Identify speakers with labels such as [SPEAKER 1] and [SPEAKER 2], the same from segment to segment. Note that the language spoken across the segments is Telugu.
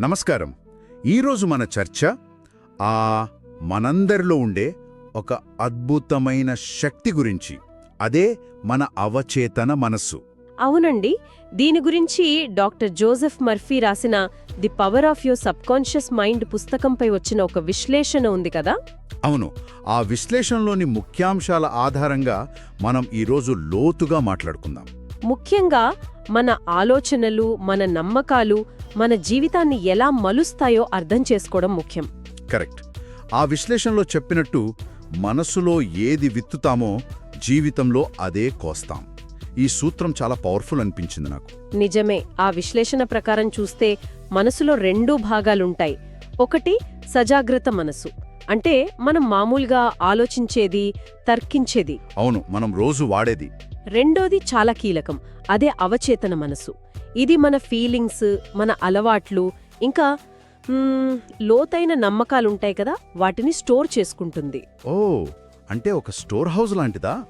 [SPEAKER 1] నమస్కారం. ఈరోజు మన చర్చ ఆ మనందరిలో ఉండే ఒక అద్భుతమైన శక్తి గురించి. అదే మన అవచేతన మనస్సు.
[SPEAKER 2] అవునండి. దీని గురించి డాక్టర్ జోసెఫ్ మర్ఫీ రాసిన the power of your subconscious mind పుస్తకంపై వచ్చిన ఒక విశ్లేషణ ఉంది కదా?
[SPEAKER 1] అవును. ఆ విశ్లేషణలోని ముఖ్యాంశాల ఆధారంగా మనం ఈరోజు లోతుగా మాట్లాడుకుందాం.
[SPEAKER 2] ముఖ్యంగా మన ఆలోచనలు మన నమ్మకాలు మన జీవితాన్ని ఎలా మలుస్తాయో అర్థం చేసుకోవడం ముఖ్యం.
[SPEAKER 1] కరెక్ట్. ఆ విశ్లేషణలో చెప్పినట్టు మనసులో ఏది విత్తుతామో జీవితంలో అదే కోస్తాం. ఈ సూత్రం చాలా పవర్ఫుల్ అనిపించింది నాకు.
[SPEAKER 2] నిజమే. ఆ విశ్లేషణ ప్రకారం చూస్తే మనసులో రెండు భాగాలుంటాయి. ఒకటి సజాగ్రత్త మనసు. అంటే మనం మామూలుగా ఆలోచించేది తర్కించేది.
[SPEAKER 1] అవును మనం రోజు వాడేది.
[SPEAKER 2] రెండోది చాలా కీలకం అదే అవచేతన మనసు. ఇది మన ఫీలింగ్స్ మన అలవాట్లు ఇంకా లోతైన నమ్మకాలుంటాయి కదా వాటిని స్టోర్ చేసుకుంటుంది.
[SPEAKER 1] ఓ అంటే ఒక స్టోర్ హౌస్ లాంటిదా?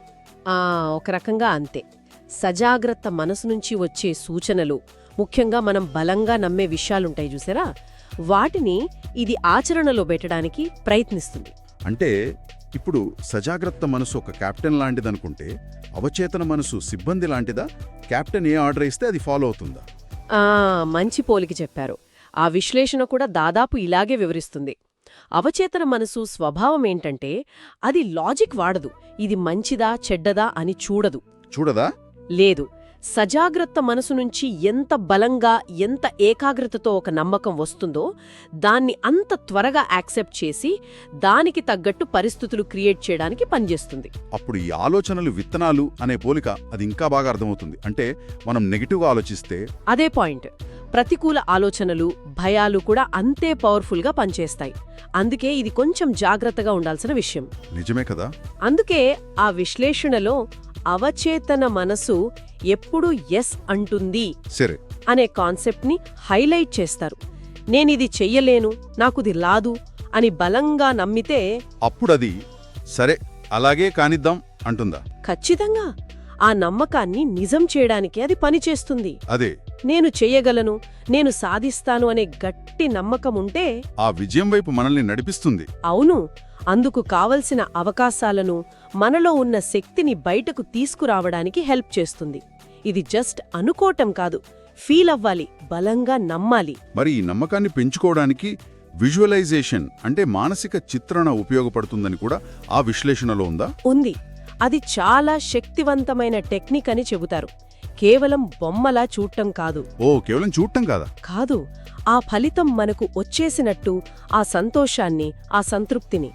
[SPEAKER 2] ఆ ఒక రకంగా అంతే. సజాగ్రత్త మనసు నుంచి వచ్చే సూచనలు ముఖ్యంగా మనం బలంగా నమ్మే విషయాలుంటాయి చూసారా? వాటిని ఇది ఆచరణలో పెట్టడానికి ప్రయత్నిస్తుంది.
[SPEAKER 1] అంటే ఇప్పుడు సజాగ్రత్త మనసు ఒక కెప్టెన్ లాంటిదనుకుంటే అవచేతన మనసు సిబ్బంది లాంటిదా? కెప్టెన్ ఏ ఆర్డర్ ఇస్తే అది ఫాలో అవుతుందా?
[SPEAKER 2] మంచి పోలికి చెప్పారు. ఆ విశ్లేషణ కూడా దాదాపు ఇలాగే వివరిస్తుంది. అవచేతన మనసు స్వభావం ఏంటంటే అది లాజిక్ వాడదు. ఇది మంచిదా చెడ్డదా అని చూడదు.
[SPEAKER 1] చూడదా?
[SPEAKER 2] లేదు. సజాగ్రత్త మనసు నుంచి ఎంత బలంగా ఎంత ఏకాగ్రతతో ఒక నమ్మకం వస్తుందో దాన్ని అంత త్వరగా యాక్సెప్ట్ చేసి దానికి తగ్గట్టు పరిస్థితులు క్రియేట్ చేయడానికి పనిచేస్తుంది.
[SPEAKER 1] అప్పుడు ఈ ఆలోచనలు విత్తనాలు అనే పోలిక అది ఇంకా బాగా అర్థమవుతుంది. అంటే మనం నెగిటివ్గా ఆలోచిస్తే
[SPEAKER 2] అదే పాయింట్. ప్రతికూల ఆలోచనలు భయాలు కూడా అంతే పవర్ఫుల్గా పనిచేస్తాయి. అందుకే ఇది కొంచెం జాగ్రత్తగా ఉండాల్సిన విషయం.
[SPEAKER 1] నిజమే కదా?
[SPEAKER 2] అందుకే ఆ విశ్లేషణలో అవచేతన మనసు ఎప్పుడు ఎస్ అంటుంది
[SPEAKER 1] సరే.
[SPEAKER 2] అనే కాన్సెప్ట్ని హైలైట్ చేస్తారు. నేనిది చెయ్యలేను నాకుది లాదు అని బలంగా నమ్మితే
[SPEAKER 1] అప్పుడది సరే అలాగే కానిద్దాం అంటుందా?
[SPEAKER 2] ఖచ్చితంగా. ఆ నమ్మకాన్ని నిజం చేయడానికి అది పనిచేస్తుంది.
[SPEAKER 1] అదే.
[SPEAKER 2] నేను చెయ్యగలను నేను సాధిస్తాను అనే గట్టి నమ్మకం ఉంటే
[SPEAKER 1] ఆ విజయం వైపు మనల్ని నడిపిస్తుంది.
[SPEAKER 2] అవును అందుకు కావలసిన అవకాశాలను మనలో ఉన్న శక్తిని బయటకు తీసుకురావడానికి హెల్ప్ చేస్తుంది. ఇది జస్ట్ అనుకోవటం కాదు ఫీల్ అవ్వాలి బలంగా నమ్మాలి.
[SPEAKER 1] మరి ఈ నమ్మకాన్ని పెంచుకోవడానికి విజువలైజేషన్ అంటే మానసిక చిత్రణ ఉపయోగపడుతుందని కూడా ఆ విశ్లేషణలో ఉందా?
[SPEAKER 2] ఉంది. అది చాలా శక్తివంతమైన టెక్నిక్ అని చెబుతారు. కేవలం బొమ్మలా చూడటం కాదు.
[SPEAKER 1] ఓ కేవలం చూడటం కాదా?
[SPEAKER 2] కాదు. ఆ ఫలితం మనకు వచ్చేసినట్టు ఆ సంతోషాన్ని ఆ సంతృప్తిని.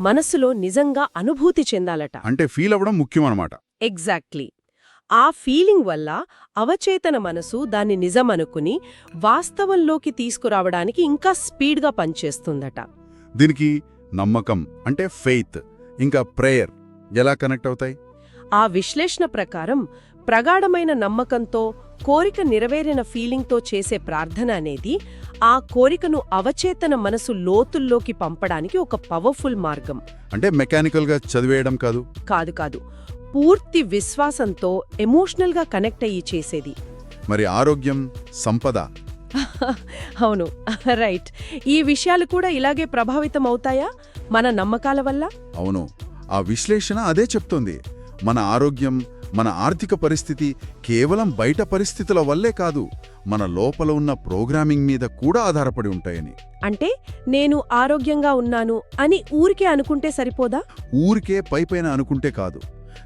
[SPEAKER 2] మనసులో నిజంగా అనుభూతి చెందాలట.
[SPEAKER 1] అంటే ఫీల్ అవ్వడం ముఖ్యం అన్నమాట
[SPEAKER 2] ఎగ్జాక్ట్లీ. ఆ ఫీలింగ్ వల్ల అవచేతన మనసు దాన్ని నిజమనుకుని వాస్తవంలోకి తీసుకురావడానికి ఇంకా స్పీడ్గా పనిచేస్తుందట.
[SPEAKER 1] దీనికి నమ్మకం అంటే ఫెయిత్ ఇంకా ప్రేయర్ ఎలా కనెక్ట్ అవుతాయి?
[SPEAKER 2] ఆ విశ్లేషణ ప్రకారం ప్రగాఢమైన నమ్మకంతో కోరిక నెరవేరిన ఫీలింగ్తో చేసే ప్రార్థన అనేది ఆ కోరికను అవచేతన మనసు లోతుల్లోకి పంపడానికి ఒక పవర్ఫుల్ మార్గం.
[SPEAKER 1] అంటే మెకానికల్గా చదివేయడం కాదు?
[SPEAKER 2] కాదు కాదు. పూర్తి విశ్వాసంతో ఎమోషనల్గా కనెక్ట్ అయ్యి చేసేది.
[SPEAKER 1] మరి ఆరోగ్యం సంపద?
[SPEAKER 2] అవును. రైట్. ఈ విషయాలు కూడా ఇలాగే ప్రభావితం అవుతాయా మన నమ్మకాల వల్ల?
[SPEAKER 1] అవును. ఆ విశ్లేషణ అదే చెప్తోంది. మన ఆరోగ్యం మన ఆర్థిక పరిస్థితి కేవలం బయట పరిస్థితుల వల్లే కాదు మన లోపల ఉన్న ప్రోగ్రామింగ్ మీద కూడా ఆధారపడి ఉంటాయని.
[SPEAKER 2] అంటే నేను ఆరోగ్యంగా ఉన్నాను అని ఊరికే అనుకుంటే సరిపోదా?
[SPEAKER 1] ఊరికే పైపైన అనుకుంటే కాదు.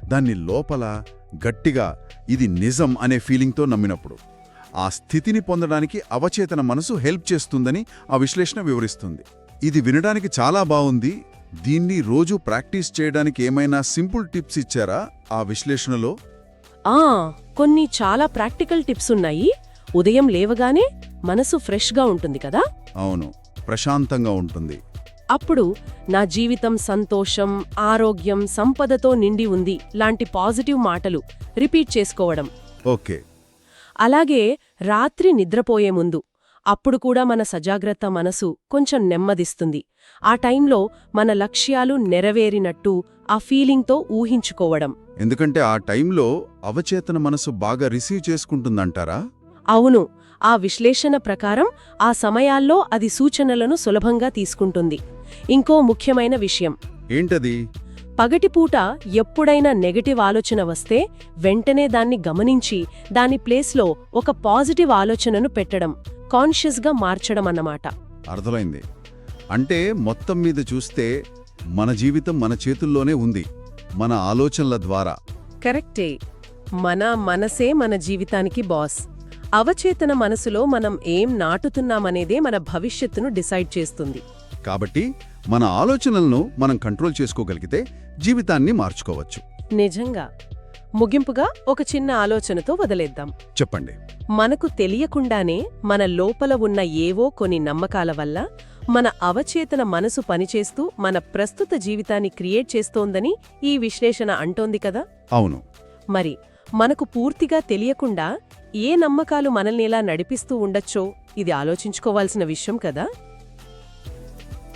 [SPEAKER 1] దాన్ని లోపల గట్టిగా ఇది నిజం అనే ఫీలింగ్తో నమ్మినప్పుడు. ఆ స్థితిని పొందడానికి అవచేతన మనసు హెల్ప్ చేస్తుందని ఆ విశ్లేషణ వివరిస్తుంది. ఇది వినడానికి చాలా బాగుంది. దీన్ని రోజు ప్రాక్టీస్ చేయడానికి ఏమైనా సింపుల్ టిప్స్ ఇచ్చారా ఆ విశ్లేషణలో?
[SPEAKER 2] ఆ కొన్ని చాలా ప్రాక్టికల్ టిప్స్ ఉన్నాయి. ఉదయం లేవగానే మనసు ఫ్రెష్గా ఉంటుంది కదా?
[SPEAKER 1] అవును ప్రశాంతంగా ఉంటుంది.
[SPEAKER 2] అప్పుడు నా జీవితం సంతోషం ఆరోగ్యం సంపదతో నిండి ఉంది లాంటి పాజిటివ్ మాటలు రిపీట్ చేసుకోవడం.
[SPEAKER 1] ఓకే.
[SPEAKER 2] అలాగే రాత్రి నిద్రపోయే ముందు అప్పుడు కూడా మన సజాగ్రత్త మనసు కొంచెం నెమ్మదిస్తుంది. ఆ టైంలో మన లక్ష్యాలు నెరవేరినట్టు ఆ ఫీలింగ్తో ఊహించుకోవడం.
[SPEAKER 1] ఎందుకంటే ఆ టైంలో అవచేతన మనసు బాగా రిసీవ్ చేసుకుంటుందంటారా?
[SPEAKER 2] అవును ఆ విశ్లేషణ ప్రకారం ఆ సమయాల్లో అది సూచనలను సులభంగా తీసుకుంటుంది. ఇంకో ముఖ్యమైన విషయం.
[SPEAKER 1] ఏంటది?
[SPEAKER 2] పగటిపూట ఎప్పుడైనా నెగటివ్ ఆలోచన వస్తే వెంటనే దాన్ని గమనించి దాని ప్లేస్లో ఒక పాజిటివ్ ఆలోచనను పెట్టడం. కాన్షియస్గా మార్చడం అన్నమాట.
[SPEAKER 1] అర్థమైంది. అంటే మొత్తం మీద చూస్తే మన జీవితం మన చేతుల్లోనే ఉంది. మన ఆలోచనల ద్వారా.
[SPEAKER 2] కరెక్టే. మన మనసే మన జీవితానికి బాస్. అవచేతన మనసులో మనం ఏం నాటుతున్నామనేదే మన భవిష్యత్తును డిసైడ్ చేస్తుంది.
[SPEAKER 1] కాబట్టి మన ఆలోచనలను మనం కంట్రోల్ చేసుకోగలిగితే జీవితాన్ని మార్చుకోవచ్చు.
[SPEAKER 2] నిజంగా. ముగింపుగా ఒక చిన్న ఆలోచనతో వదిలేద్దాం.
[SPEAKER 1] చెప్పండి.
[SPEAKER 2] మనకు తెలియకుండానే మన లోపల ఉన్న ఏవో కొన్ని నమ్మకాల వల్ల మన అవచేతన మనసు పనిచేస్తూ మన ప్రస్తుత జీవితాన్ని క్రియేట్ చేస్తోందని ఈ విశ్లేషణ అంటోంది కదా?
[SPEAKER 1] అవును.
[SPEAKER 2] మరి మనకు పూర్తిగా తెలియకుండా ఏ నమ్మకాలు మనల్ని ఎలా నడిపిస్తూ ఉండొచ్చో ఇది ఆలోచించుకోవాల్సిన విషయం కదా?